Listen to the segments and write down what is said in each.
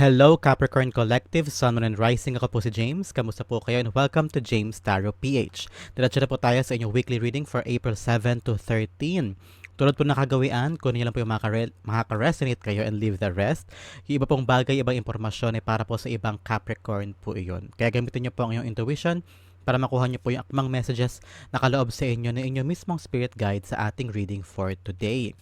Hello Capricorn Collective, Sun, Moon, and Rising. Ako po si James. Kamusta po kayo? And welcome to James Tarot PH. Diretso na po tayo sa inyong weekly reading for April 7 to 13. Tulad po nakagawian, kung niyo lang po yung makaka- makaka-resonate kayo and leave the rest. Yung iba pong bagay, ibang impormasyon ay para po sa ibang Capricorn po iyon. Kaya gamitin niyo po ang inyong intuition para makuha niyo po yung akmang messages na kaloob sa inyo ng inyong mismong spirit guide sa ating reading for today.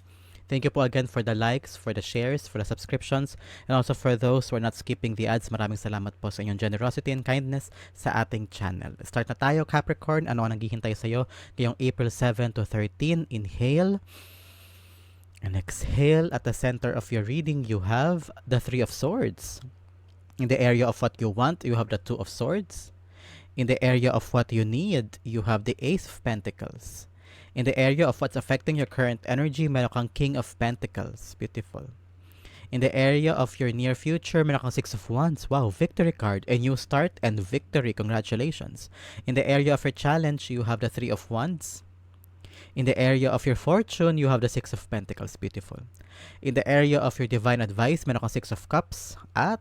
Thank you po again for the likes, for the shares, for the subscriptions, and also for those who are not skipping the ads. Maraming salamat po sa inyong generosity and kindness sa ating channel. Start na tayo, Capricorn. Ano ang naghihintay sa iyo ngayong April 7 to 13? Inhale. And exhale. At the center of your reading, you have the Three of Swords. In the area of what you want, you have the Two of Swords. In the area of what you need, you have the Ace of Pentacles. In the area of what's affecting your current energy, meron kang King of Pentacles. Beautiful. In the area of your near future, meron kang Six of Wands. Wow, victory card. A new start and victory. Congratulations. In the area of your challenge, you have the Three of Wands. In the area of your fortune, you have the Six of Pentacles. Beautiful. In the area of your divine advice, meron kang Six of Cups at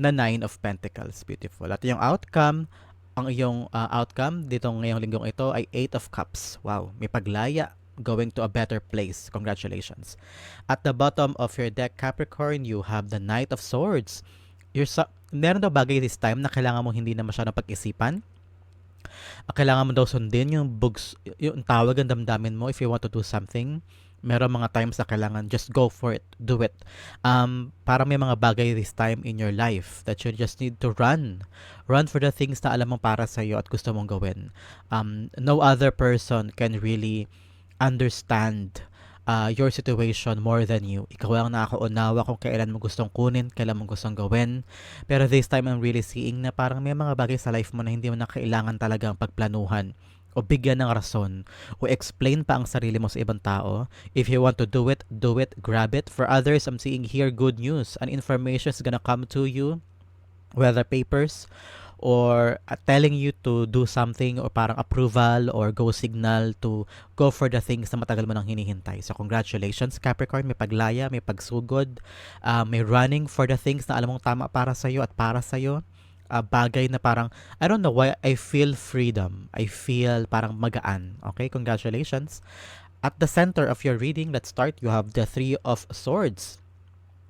the Nine of Pentacles. Beautiful. At yung outcome, ang iyong uh, outcome dito ngayong linggong ito ay Eight of Cups. Wow, may paglaya going to a better place. Congratulations. At the bottom of your deck, Capricorn, you have the Knight of Swords. You're so, meron daw bagay this time na kailangan mo hindi na masyadong pag-isipan. Kailangan mo daw sundin yung bugs, yung tawag ang damdamin mo if you want to do something meron mga times na kailangan just go for it, do it. Um, para may mga bagay this time in your life that you just need to run. Run for the things na alam mo para sa iyo at gusto mong gawin. Um, no other person can really understand uh, your situation more than you. Ikaw ang nakakaunawa kung kailan mo gustong kunin, kailan mo gustong gawin. Pero this time I'm really seeing na parang may mga bagay sa life mo na hindi mo na kailangan talagang pagplanuhan o bigyan ng rason o explain pa ang sarili mo sa ibang tao. If you want to do it, do it, grab it. For others, I'm seeing here good news. An information is gonna come to you, whether papers or uh, telling you to do something or parang approval or go signal to go for the things na matagal mo nang hinihintay. So congratulations Capricorn, may paglaya, may pagsugod, uh, may running for the things na alam mong tama para sa iyo at para sa iyo uh, bagay na parang, I don't know why, I feel freedom. I feel parang magaan. Okay, congratulations. At the center of your reading, let's start, you have the Three of Swords.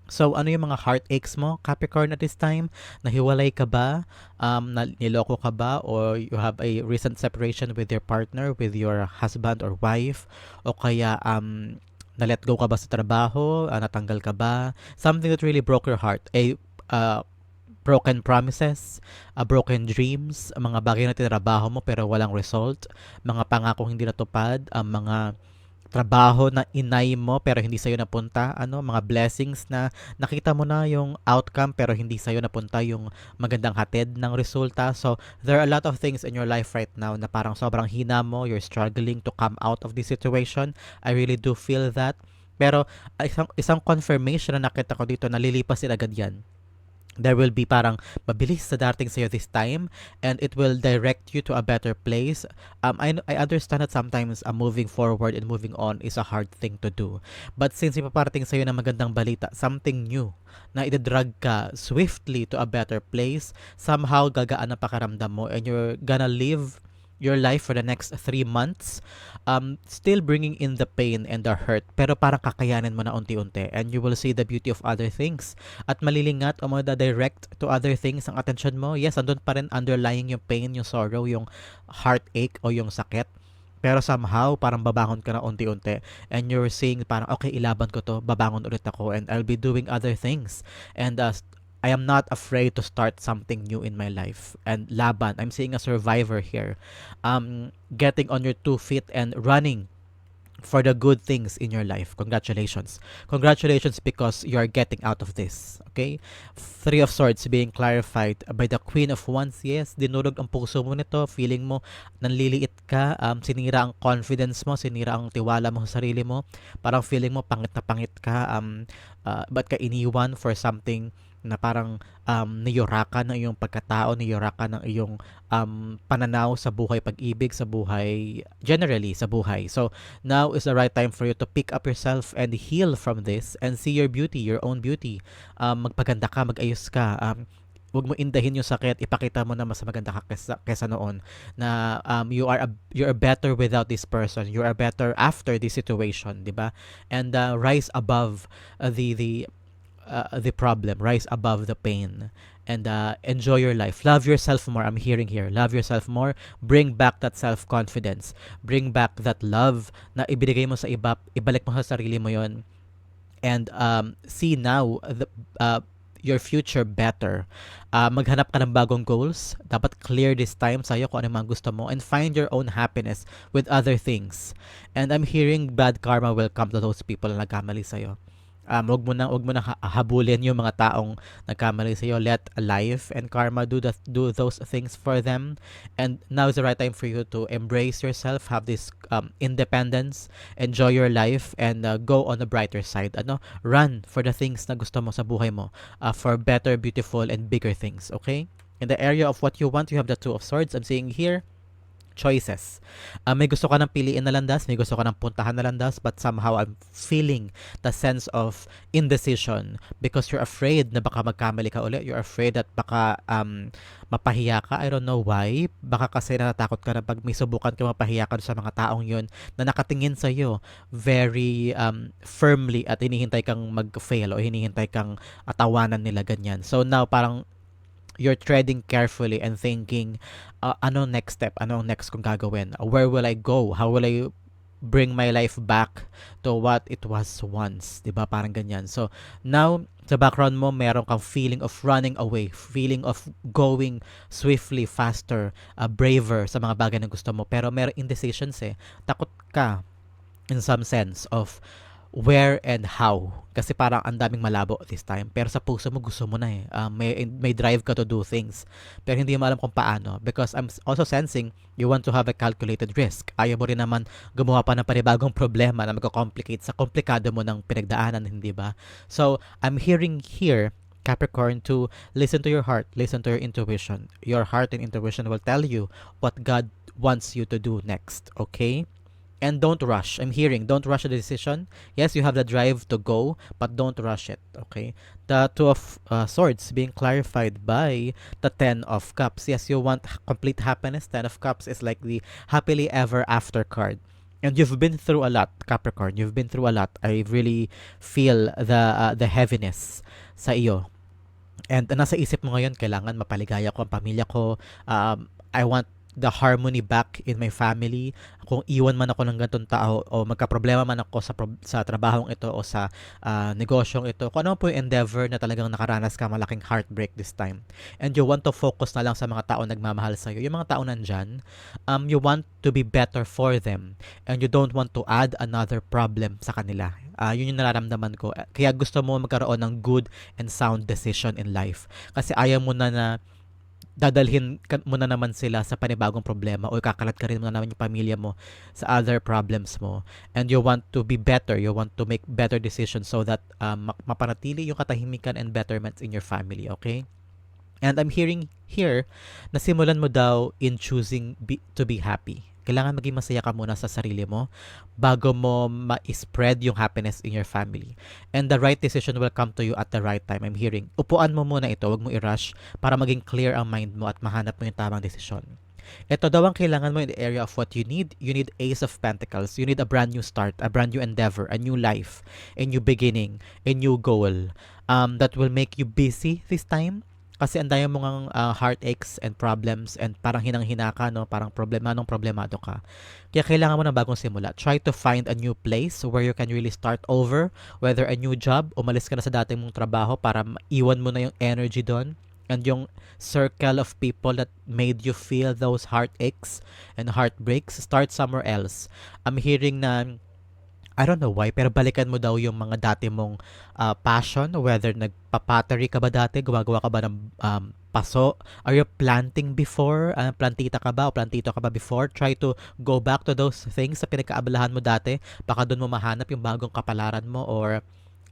So, ano yung mga heartaches mo, Capricorn, at this time? Nahiwalay ka ba? Um, niloko ka ba? Or you have a recent separation with your partner, with your husband or wife? O kaya, um, na-let go ka ba sa trabaho? Uh, natanggal ka ba? Something that really broke your heart. A uh, broken promises, uh, broken dreams, mga bagay na tinrabaho mo pero walang result, mga pangako hindi natupad, ang uh, mga trabaho na inay mo pero hindi sa'yo napunta, ano, mga blessings na nakita mo na yung outcome pero hindi sa'yo napunta yung magandang hatid ng resulta. So, there are a lot of things in your life right now na parang sobrang hina mo, you're struggling to come out of this situation. I really do feel that. Pero isang, isang confirmation na nakita ko dito, nalilipas din agad yan there will be parang mabilis sa dating sa'yo this time and it will direct you to a better place. Um, I, I understand that sometimes uh, moving forward and moving on is a hard thing to do. But since ipaparating sa'yo ng magandang balita, something new, na idadrag ka swiftly to a better place, somehow gagaan ang pakaramdam mo and you're gonna live your life for the next three months, um, still bringing in the pain and the hurt, pero parang kakayanin mo na unti-unti and you will see the beauty of other things. At malilingat o direct to other things ang attention mo, yes, andun pa rin underlying yung pain, yung sorrow, yung heartache o yung sakit. Pero somehow, parang babangon ka na unti-unti. And you're seeing parang, okay, ilaban ko to, babangon ulit ako, and I'll be doing other things. And uh, I am not afraid to start something new in my life. And laban, I'm seeing a survivor here. Um, getting on your two feet and running for the good things in your life. Congratulations. Congratulations because you are getting out of this. Okay? Three of Swords being clarified by the Queen of Wands. Yes, dinurog ang puso mo nito. Feeling mo nanliliit ka. Um, sinira ang confidence mo. Sinira ang tiwala mo sa sarili mo. Parang feeling mo pangit na pangit ka. Um, uh, ba't ka iniwan for something na parang um, niyuraka ng iyong pagkatao, niyuraka ng iyong um, pananaw sa buhay, pag-ibig sa buhay, generally sa buhay. So, now is the right time for you to pick up yourself and heal from this and see your beauty, your own beauty. Um, magpaganda ka, magayos ka. Um, wag mo indahin yung sakit, ipakita mo na mas maganda ka kesa, kesa noon na um, you are a, you are better without this person. You are better after this situation, 'di ba? And uh, rise above uh, the the uh, the problem, rise above the pain and uh, enjoy your life. Love yourself more. I'm hearing here. Love yourself more. Bring back that self-confidence. Bring back that love na ibinigay mo sa iba. Ibalik mo sa sarili mo yon and um, see now the uh, your future better. Uh, maghanap ka ng bagong goals. Dapat clear this time sa'yo kung ano mga gusto mo and find your own happiness with other things. And I'm hearing bad karma will come to those people na nagkamali sa'yo um, wag mo na wag mo na habulin yung mga taong nagkamali sa iyo let life and karma do that do those things for them. And now is the right time for you to embrace yourself have this um, independence enjoy your life and uh, go on the brighter side. Ano? Run for the things na gusto mo sa buhay mo uh, for better beautiful and bigger things okay? In the area of what you want you have the two of swords. I'm seeing here choices. Uh, may gusto ka ng piliin na landas, may gusto ka ng puntahan na landas, but somehow I'm feeling the sense of indecision because you're afraid na baka magkamali ka ulit. You're afraid that baka um, mapahiya ka. I don't know why. Baka kasi natatakot ka na pag may subukan ka mapahiya ka sa mga taong yun na nakatingin sa iyo very um, firmly at hinihintay kang mag-fail o hinihintay kang atawanan nila ganyan. So now parang you're treading carefully and thinking, uh, ano next step? Ano next kong gagawin? Where will I go? How will I bring my life back to what it was once? 'Di ba Parang ganyan. So, now, sa background mo, meron kang feeling of running away, feeling of going swiftly, faster, uh, braver sa mga bagay na gusto mo. Pero meron indecisions eh. Takot ka in some sense of where and how. Kasi parang ang daming malabo this time. Pero sa puso mo, gusto mo na eh. Uh, may, may drive ka to do things. Pero hindi mo alam kung paano. Because I'm also sensing you want to have a calculated risk. Ayaw mo rin naman gumawa pa ng panibagong problema na mag-complicate sa komplikado mo ng pinagdaanan, hindi ba? So, I'm hearing here Capricorn to listen to your heart, listen to your intuition. Your heart and intuition will tell you what God wants you to do next, okay? And don't rush. I'm hearing, don't rush the decision. Yes, you have the drive to go, but don't rush it. Okay. The Two of uh, Swords being clarified by the Ten of Cups. Yes, you want complete happiness. Ten of Cups is like the happily ever after card. And you've been through a lot, Capricorn. You've been through a lot. I really feel the uh, the heaviness sa iyo. And nasa isip mo ngayon, kailangan mapaligaya ko ang pamilya ko. Um, I want the harmony back in my family. Kung iwan man ako ng ganitong tao o magka-problema man ako sa sa trabahong ito o sa uh, negosyong ito, kung ano po yung endeavor na talagang nakaranas ka malaking heartbreak this time. And you want to focus na lang sa mga tao nagmamahal sa iyo. Yung mga tao nandyan, um, you want to be better for them and you don't want to add another problem sa kanila. Uh, yun yung nararamdaman ko. Kaya gusto mo magkaroon ng good and sound decision in life. Kasi ayaw mo na na dadalhin mo na naman sila sa panibagong problema o kakalat ka rin mo na naman yung pamilya mo sa other problems mo. And you want to be better. You want to make better decisions so that um, mapanatili yung katahimikan and betterments in your family okay? And I'm hearing here na simulan mo daw in choosing be, to be happy kailangan maging masaya ka muna sa sarili mo bago mo ma-spread yung happiness in your family. And the right decision will come to you at the right time. I'm hearing, upuan mo muna ito, wag mo i-rush para maging clear ang mind mo at mahanap mo yung tamang desisyon. Ito daw ang kailangan mo in the area of what you need. You need Ace of Pentacles. You need a brand new start, a brand new endeavor, a new life, a new beginning, a new goal um, that will make you busy this time kasi ang dami mong uh, heartaches and problems and parang hinang-hina ka, no? Parang problemadong problemado ka. Kaya kailangan mo ng bagong simula. Try to find a new place where you can really start over, whether a new job, umalis ka na sa dating mong trabaho para iwan mo na yung energy doon and yung circle of people that made you feel those heartaches and heartbreaks, start somewhere else. I'm hearing na I don't know why, pero balikan mo daw yung mga dati mong uh, passion, whether nagpa-pottery ka ba dati, gumagawa ka ba ng um, paso? Are you planting before? Uh, plantita ka ba o plantito ka ba before? Try to go back to those things sa pinagkaabalahan mo dati. Baka doon mo mahanap yung bagong kapalaran mo or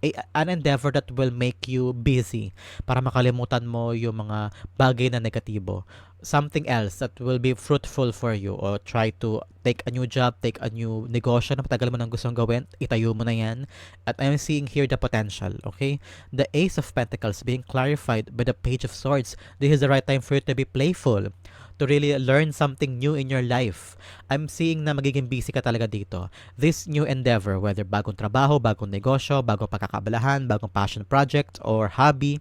a, an endeavor that will make you busy para makalimutan mo yung mga bagay na negatibo something else that will be fruitful for you or try to take a new job, take a new negosyo na matagal mo nang gustong gawin, itayo mo na yan. At I'm seeing here the potential, okay? The Ace of Pentacles being clarified by the Page of Swords. This is the right time for you to be playful to really learn something new in your life. I'm seeing na magiging busy ka talaga dito. This new endeavor, whether bagong trabaho, bagong negosyo, bagong pagkakabalahan, bagong passion project, or hobby,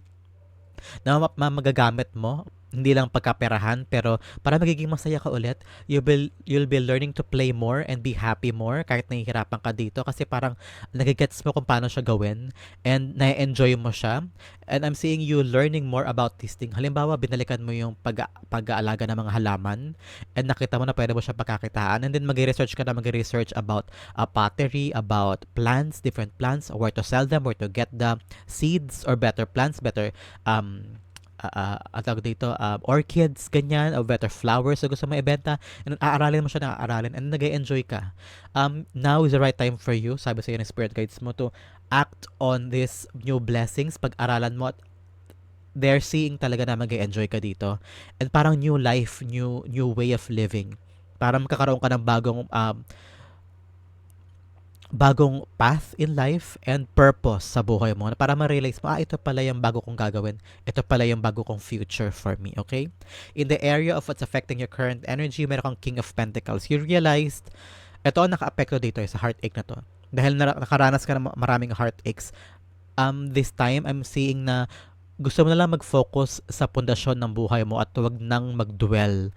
na magagamit mo hindi lang pagkaperahan pero para magiging masaya ka ulit you will you'll be learning to play more and be happy more kahit nahihirapan ka dito kasi parang nagigets mo kung paano siya gawin and na-enjoy mo siya. And I'm seeing you learning more about this thing. Halimbawa binalikan mo yung pag pag-aalaga ng mga halaman and nakita mo na pwede mo siya pagkakitaan and then mag-research ka na mag-research about uh, pottery about plants different plants where to sell them where to get the seeds or better plants better um uh, uh, dito, uh, orchids, ganyan, or better flowers na gusto mo ibenta, and aaralin mo siya na aaralin, and nag enjoy ka. Um, now is the right time for you, sabi sa iyo ng spirit guides mo, to act on these new blessings, pag-aralan mo at they're seeing talaga na mag enjoy ka dito. And parang new life, new new way of living. Parang magkakaroon ka ng bagong um, bagong path in life and purpose sa buhay mo para ma-realize mo, ah, ito pala yung bago kong gagawin. Ito pala yung bago kong future for me, okay? In the area of what's affecting your current energy, meron kang King of Pentacles. You realized, ito ang naka-apekto dito eh, sa heartache na to. Dahil na, nakaranas ka ng maraming heartaches, um, this time, I'm seeing na gusto mo na lang mag-focus sa pundasyon ng buhay mo at huwag nang mag-dwell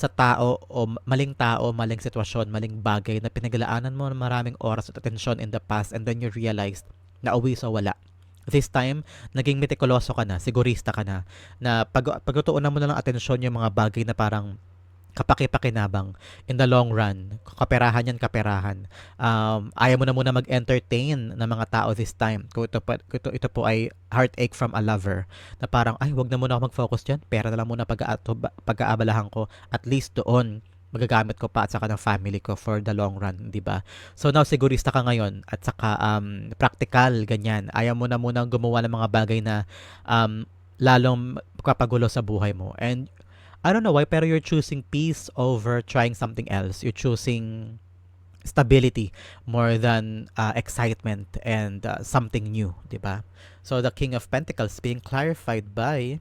sa tao o maling tao, maling sitwasyon, maling bagay na pinaglalaanan mo ng maraming oras at atensyon in the past and then you realized na uwi sa wala. This time, naging metikuloso ka na, sigurista ka na, na pag, pagtutuunan mo na lang atensyon yung mga bagay na parang kapakipakinabang in the long run. Kaperahan yan, kaperahan. Um, ayaw mo na muna mag-entertain ng mga tao this time. Kung ito, kung ito, ito po ay heartache from a lover. Na parang, ay, wag na muna ako mag-focus dyan. Pera na lang muna pag-aabalahan ko. At least doon, magagamit ko pa at saka ng family ko for the long run, di ba? So now sigurista ka ngayon at saka um, practical, ganyan. Ayaw mo na muna gumawa ng mga bagay na um, lalong kapagulo sa buhay mo. And I don't know why, pero you're choosing peace over trying something else. You're choosing stability more than uh, excitement and uh, something new, di ba? So the King of Pentacles being clarified by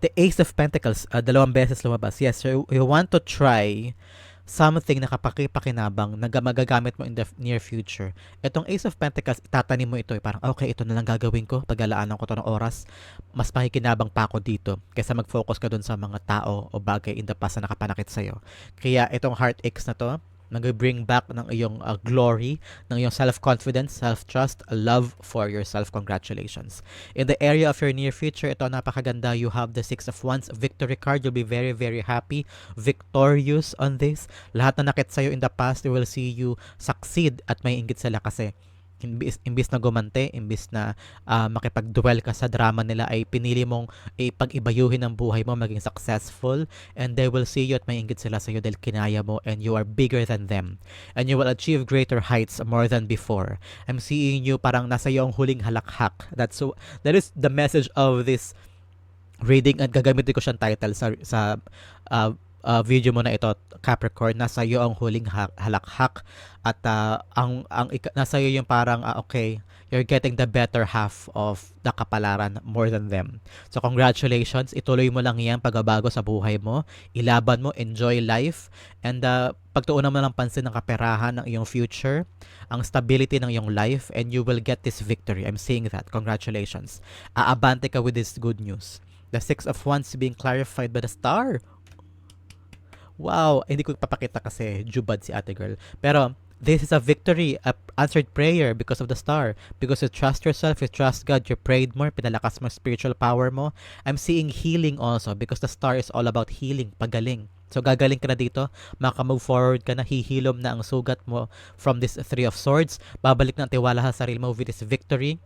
the Ace of Pentacles, uh, dalawang beses lumabas. Yes, so you want to try something na kapakipakinabang na magagamit mo in the near future. Itong Ace of Pentacles, itatanim mo ito. Eh, parang, okay, ito na lang gagawin ko. Paglalaanan ko to ng oras. Mas makikinabang pa ako dito kaysa mag-focus ka dun sa mga tao o bagay in the past na nakapanakit sa'yo. Kaya itong heartaches na to, nag-bring back ng iyong uh, glory, ng iyong self-confidence, self-trust, love for yourself. Congratulations. In the area of your near future, ito napakaganda. You have the Six of Wands victory card. You'll be very, very happy, victorious on this. Lahat na nakit sa'yo in the past, they will see you succeed at may inggit sila kasi imbis, imbis na gumante, imbis na uh, makipag-duel ka sa drama nila ay pinili mong ipag-ibayuhin ang buhay mo, maging successful and they will see you at may inggit sila sa iyo dahil kinaya mo and you are bigger than them and you will achieve greater heights more than before. I'm seeing you parang nasa iyo ang huling halakhak. That's so, that is the message of this reading at gagamitin ko siyang title sa sa uh, uh, video mo na ito Capricorn nasa iyo ang huling ha- halakhak at uh, ang ang nasa iyo yung parang uh, okay you're getting the better half of the kapalaran more than them. So congratulations, ituloy mo lang yan pagbabago sa buhay mo, ilaban mo, enjoy life, and uh, pagtuunan mo lang pansin ng kaperahan ng iyong future, ang stability ng iyong life, and you will get this victory. I'm saying that. Congratulations. Aabante ka with this good news. The Six of Wands being clarified by the star. Wow, hindi ko papakita kasi jubad si ate girl. Pero this is a victory, a answered prayer because of the star. Because you trust yourself, you trust God, you prayed more, pinalakas mo spiritual power mo. I'm seeing healing also because the star is all about healing, pagaling. So gagaling ka na dito, maka-move forward ka na, hihilom na ang sugat mo from this Three of Swords. Babalik na ang tiwala sa sarili mo with this victory.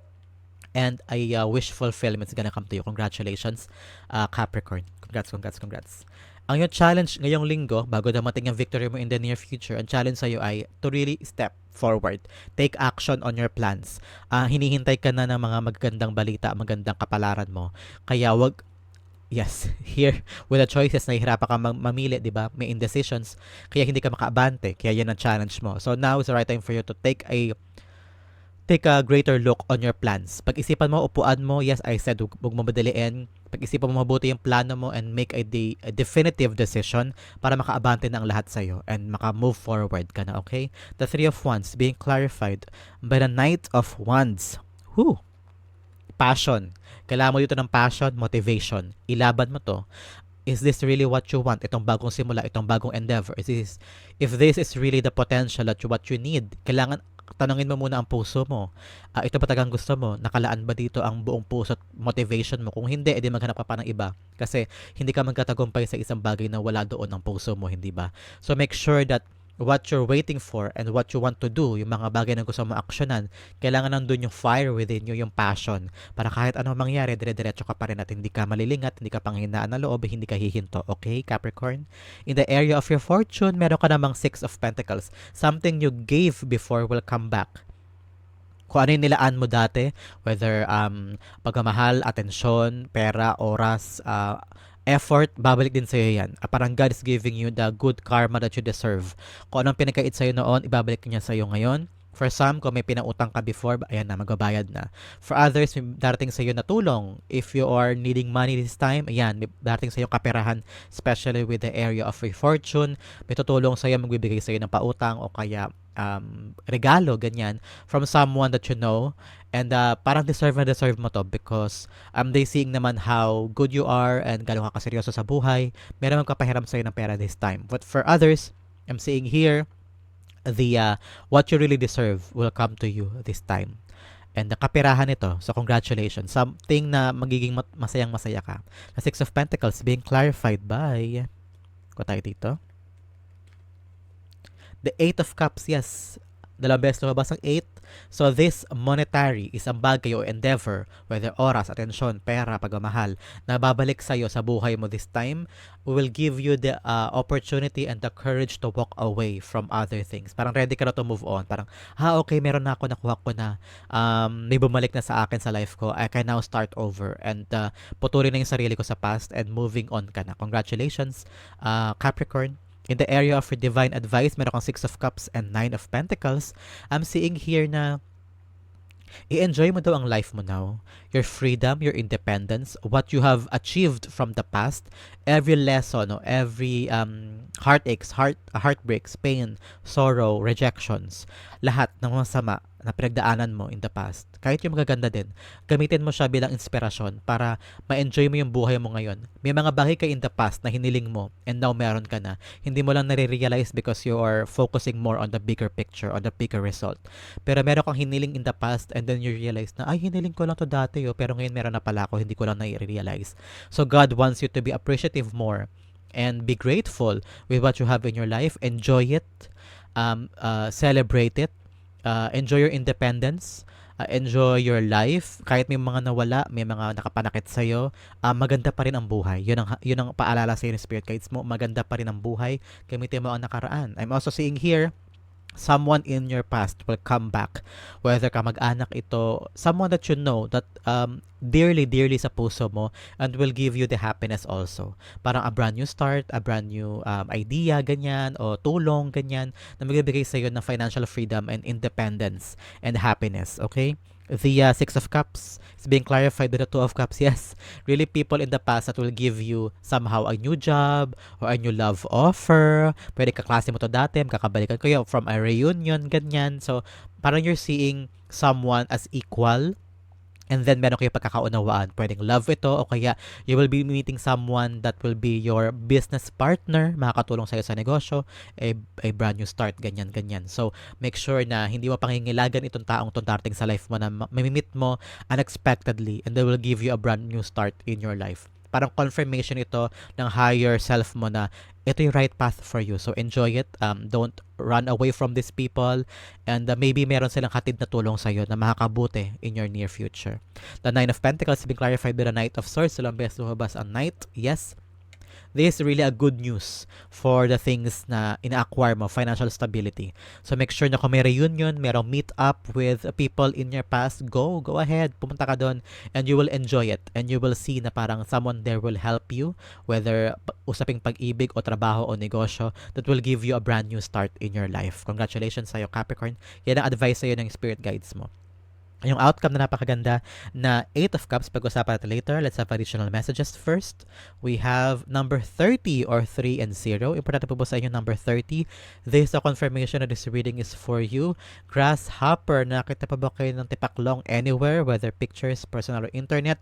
And I uh, wish fulfillment is gonna come to you. Congratulations, uh, Capricorn. Congrats, congrats, congrats. Ang yung challenge ngayong linggo, bago dumating ang victory mo in the near future, ang challenge sa'yo ay to really step forward. Take action on your plans. Ah, hinihintay ka na ng mga magagandang balita, magandang kapalaran mo. Kaya wag Yes, here with the choices nahihirapan ka mamili, 'di ba? May indecisions, kaya hindi ka makaabante. Kaya 'yan ang challenge mo. So now is the right time for you to take a take a greater look on your plans. Pag-isipan mo, upuan mo, yes, I said, huwag mo. Pag-isipan mo mabuti yung plano mo and make a, de- a definitive decision para makaabante na ang lahat sa'yo and maka-move forward ka na, okay? The Three of Wands being clarified by the Knight of Wands. Who? Passion. Kailangan mo dito ng passion, motivation. Ilaban mo to. Is this really what you want? Itong bagong simula, itong bagong endeavor. Is this, if this is really the potential that you, what you need, kailangan tanungin mo muna ang puso mo. Ah, ito ba talagang gusto mo? Nakalaan ba dito ang buong puso at motivation mo? Kung hindi, edi maghanap ka pa ng iba. Kasi hindi ka magkatagumpay sa isang bagay na wala doon ang puso mo, hindi ba? So make sure that what you're waiting for and what you want to do, yung mga bagay na gusto mo aksyonan, kailangan nandun yung fire within you, yung passion. Para kahit ano mangyari, dire-diretso ka pa rin at hindi ka malilingat, hindi ka panghinaan ng loob, hindi ka hihinto. Okay, Capricorn? In the area of your fortune, meron ka namang Six of Pentacles. Something you gave before will come back kung ano yung nilaan mo dati, whether um, pagmamahal, atensyon, pera, oras, uh, effort, babalik din sa'yo yan. Uh, parang God is giving you the good karma that you deserve. Kung anong pinagkait sa'yo noon, ibabalik niya sa'yo ngayon. For some, kung may pinautang ka before, ayan na, magbabayad na. For others, may darating sa'yo na tulong. If you are needing money this time, ayan, may darating sa'yo kaperahan, especially with the area of your fortune. May tutulong sa'yo, magbibigay sa'yo ng pautang o kaya um, regalo, ganyan, from someone that you know. And uh, parang deserve na deserve mo to because um, they seeing naman how good you are and gano'n ka kaseryoso sa buhay. Meron magpapahiram sa'yo ng pera this time. But for others, I'm seeing here, the uh, what you really deserve will come to you this time. And nakapirahan ito. So congratulations. Something na magiging masayang masaya ka. The Six of Pentacles being clarified by ko tayo dito. The Eight of Cups, yes. Dalawang beses lumabas ang 8. So this monetary is ang bagay o endeavor, whether oras, atensyon, pera, pagmamahal, na babalik sa'yo sa buhay mo this time, will give you the uh, opportunity and the courage to walk away from other things. Parang ready ka na to move on. Parang, ha, okay, meron na ako, nakuha ko na. Um, may bumalik na sa akin sa life ko. I can now start over and uh, putulin na yung sarili ko sa past and moving on ka na. Congratulations, uh, Capricorn. In the area of divine advice, meron kang Six of Cups and Nine of Pentacles. I'm seeing here na i-enjoy mo daw ang life mo now. Your freedom, your independence, what you have achieved from the past, every lesson, every um, heartaches, heart, heartbreaks, pain, sorrow, rejections, lahat ng masama na pinagdaanan mo in the past, kahit yung magaganda din, gamitin mo siya bilang inspirasyon para ma-enjoy mo yung buhay mo ngayon. May mga bagay ka in the past na hiniling mo and now meron ka na. Hindi mo lang nare-realize because you are focusing more on the bigger picture, on the bigger result. Pero meron kang hiniling in the past and then you realize na, ay, hiniling ko lang to dati, yo, pero ngayon meron na pala ako, hindi ko lang na-realize. So God wants you to be appreciative more and be grateful with what you have in your life. Enjoy it. Um, uh, celebrate it uh, enjoy your independence, uh, enjoy your life. Kahit may mga nawala, may mga nakapanakit sa iyo, uh, maganda pa rin ang buhay. 'Yun ang 'yun ang paalala sa ni Spirit Guides mo, maganda pa rin ang buhay. Gamitin mo ang nakaraan. I'm also seeing here someone in your past will come back. Whether ka mag-anak ito someone that you know that um, dearly dearly sa puso mo and will give you the happiness also. Parang a brand new start a brand new um, idea ganyan o tulong ganyan na magbibigay sa iyo ng financial freedom and independence and happiness okay the uh, Six of Cups is being clarified with the Two of Cups. Yes, really people in the past that will give you somehow a new job or a new love offer. Pwede kaklase mo to dati, kakabalikan kayo from a reunion, ganyan. So, parang you're seeing someone as equal and then meron kayo pagkakaunawaan. Pwedeng love ito o kaya you will be meeting someone that will be your business partner, makakatulong sa'yo sa negosyo, a, a brand new start, ganyan, ganyan. So, make sure na hindi mo pangingilagan itong taong itong darating sa life mo na mamimit mo unexpectedly and they will give you a brand new start in your life parang confirmation ito ng higher self mo na ito yung right path for you. So enjoy it. Um, don't run away from these people and uh, maybe meron silang hatid na tulong sa iyo na makakabuti in your near future. The Nine of Pentacles being clarified by the Knight of Swords. Ilang beses lumabas ang Knight. Yes. This is really a good news for the things na ina-acquire mo, financial stability. So make sure na kung may reunion, merong meet up with people in your past, go, go ahead, pumunta ka doon and you will enjoy it and you will see na parang someone there will help you whether usaping pag-ibig o trabaho o negosyo that will give you a brand new start in your life. Congratulations sa'yo Capricorn. Yan ang advice sa'yo ng spirit guides mo. Yung outcome na napakaganda na 8 of Cups, pag-usapan natin later. Let's have additional messages first. We have number 30 or 3 and 0. Importante po po sa inyo number 30. This is a confirmation that this reading is for you. Grasshopper, nakita pa ba kayo ng tipaklong anywhere, whether pictures, personal or internet?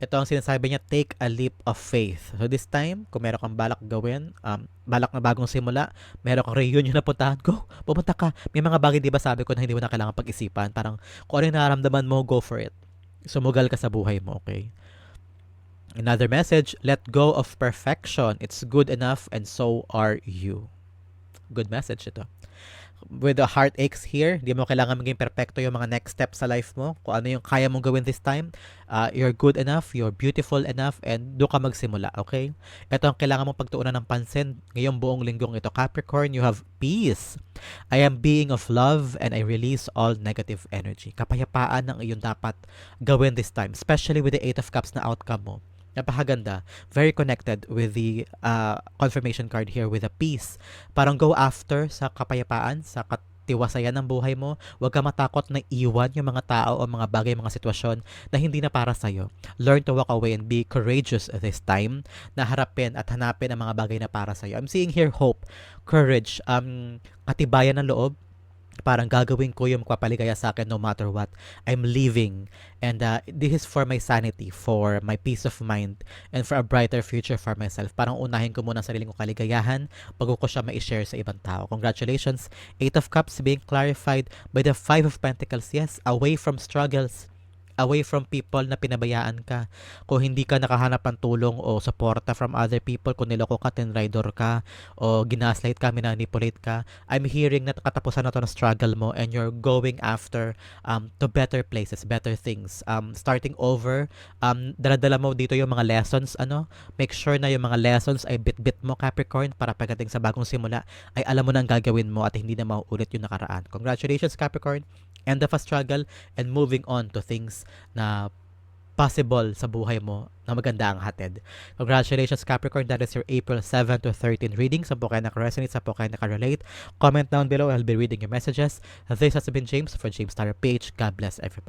Ito ang sinasabi niya, take a leap of faith. So this time, kung meron kang balak gawin, um, balak na bagong simula, meron kang reunion na puntahan, go, pumunta ka. May mga bagay, di ba sabi ko na hindi mo na kailangan pag-isipan. Parang kung ano yung nararamdaman mo, go for it. Sumugal ka sa buhay mo, okay? Another message, let go of perfection. It's good enough and so are you. Good message ito. With the heartaches here, di mo kailangan maging perfecto yung mga next steps sa life mo. Kung ano yung kaya mong gawin this time, uh, you're good enough, you're beautiful enough, and doon ka magsimula, okay? Ito ang kailangan mong pagtuunan ng pansin ngayong buong linggong ito. Capricorn, you have peace. I am being of love and I release all negative energy. Kapayapaan ang iyong dapat gawin this time, especially with the Eight of Cups na outcome mo. Napakaganda. Very connected with the uh, confirmation card here with a peace. Parang go after sa kapayapaan, sa katiwasayan ng buhay mo. Huwag ka matakot na iwan yung mga tao o mga bagay, mga sitwasyon na hindi na para sa'yo. Learn to walk away and be courageous this time na harapin at hanapin ang mga bagay na para sa'yo. I'm seeing here hope, courage, um, katibayan ng loob, parang gagawin ko yung magpapaligaya sa akin no matter what. I'm leaving. And uh, this is for my sanity, for my peace of mind, and for a brighter future for myself. Parang unahin ko muna ang sariling kong kaligayahan bago ko siya ma-share sa ibang tao. Congratulations. Eight of Cups being clarified by the Five of Pentacles. Yes, away from struggles away from people na pinabayaan ka. Kung hindi ka nakahanap ng tulong o suporta from other people, kung niloko ka, tinrider ka, o ginaslight ka, minanipulate ka, I'm hearing na katapusan na to ng struggle mo and you're going after um, to better places, better things. Um, starting over, um, daladala mo dito yung mga lessons, ano, make sure na yung mga lessons ay bit-bit mo, Capricorn, para pagdating sa bagong simula, ay alam mo na ang gagawin mo at hindi na mauulit yung nakaraan. Congratulations, Capricorn! End of a struggle and moving on to things na possible sa buhay mo na maganda ang hatid. Congratulations Capricorn, that is your April 7 to 13 reading. Sa po kayo nakaresonate, sa po kayo nakarelate. Comment down below, I'll be reading your messages. This has been James for James Star PH. God bless everybody.